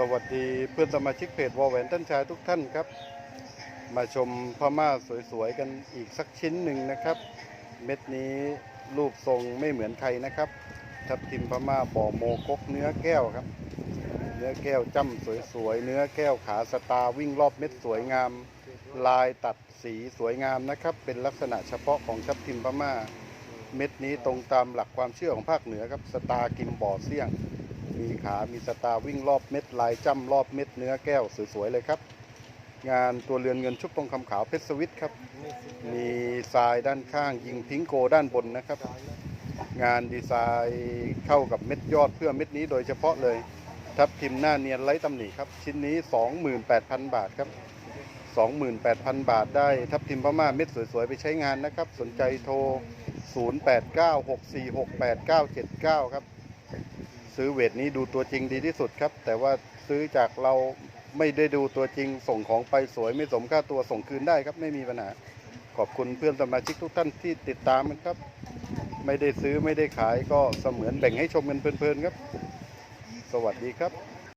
สวัสดีเพื่อนสมาชิกเพจวอลแหวนท่านชายทุกท่านครับ มาชมพม่าสวยๆกันอีกสักชิ้นหนึ่งนะครับ เม็ดนี้รูปทรงไม่เหมือนใครนะครับ ทับทิมพม่าบ่อโมกกเนื้อแก้วครับ เนื้อแก้วจ้ำสวยๆเนื้อแก้วขาสตาร์วิ่งรอบเม็ดสวยงาม ลายตัดสีสวยงามนะครับ เป็นลักษณะเฉพาะของทับทิมพม่า เม็ดนี้ตรงตามหลักความเชื่อของภาคเหนือครับสตาร์กิมบ่อเสี่ยง มีขามีสตาวิ่งรอบเม็ดลายจ้ำรอบเม็ดเนื้อแก้วสวยๆเลยครับ งานตัวเรือนเงินชุบทองคำขาวเพชรสวิตครับ มีทรายด้านข้างยิงพิงโกด้านบนนะครับ งานดีไซน์เข้ากับเม็ดยอดเพื่อเม็ดนี้โดยเฉพาะเลย ทับทิมหน้าเนียนไร้ตำหนิครับ ชิ้นนี้ 28,000 บาทครับ28,000 บาทได้ทับทิมพม่าเม็ดสวยๆ ไปใช้งานนะครับ สนใจโทร 0896468979 ครับ ซื้อเวทนี้ดูตัวจริงดีที่สุดครับ แต่ว่าซื้อจากเราไม่ได้ดูตัวจริง ส่งของไปสวยไม่สมค่าตัวส่งคืนได้ครับไม่มีปัญหาขอบคุณเพื่อนสมาชิกทุกท่านที่ติดตามนะครับ ไม่ได้ซื้อไม่ได้ขายก็เสมือนแบ่งให้ชมกันเพลินๆครับ สวัสดีครับ